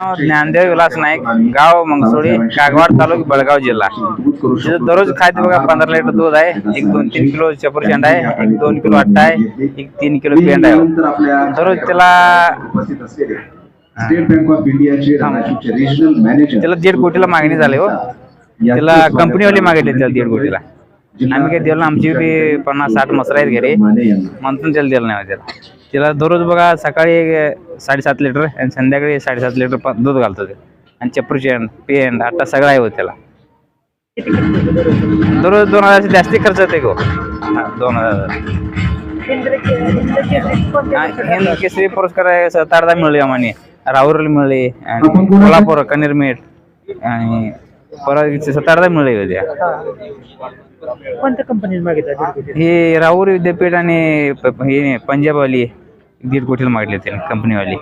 ज्ञानदेव विलास नाईक गाव मंगसोळी कागवाड तालुका बेळगाव जिल्हा. तिथं दररोज खाद्य बघा पंधरा लिटर दूध आहे एक दोन तीन किलो चपर शेंड आहे एक दोन किलो आट्टा आहे एक तीन किलो पेंड आहे. दररोज त्याला स्टेट बँक ऑफ इंडियाचे राणापूरचे रिजनल मॅनेजर त्याला दीड कोटीला मागणी झाली हो. त्याला कंपनीवाली मागितली त्याला दीड कोटीला. आम्ही काही दिलं. आमची बी पन्नास साठ मसरा आहेत घरी. म्हणून त्याला दिलं नाही त्याला. त्याला दररोज बघा सकाळी साडेसात लिटर आणि संध्याकाळी साडेसात लिटर प- दूध घालतो ते. आणि चप्पू शेंड पेंड आट्टा सगळा आहे हो त्याला. दररोज दोन हजार जास्ती खर्च येते गो हा, दोन हजार. हा, हिंद केसरी पुरस्कार आहे सातारदा मिळले आम्हाला राहुरी मिळले आणि कोल्हापूर कनेरमेट आणि परत सातारदा मिळले होत्या कोणत्या कंपनीत मागितलं? हे राहुरी विद्यापीठ आणि प- हे पंजाबवाली दीड कोटीला मागले त्याने कंपनीवाले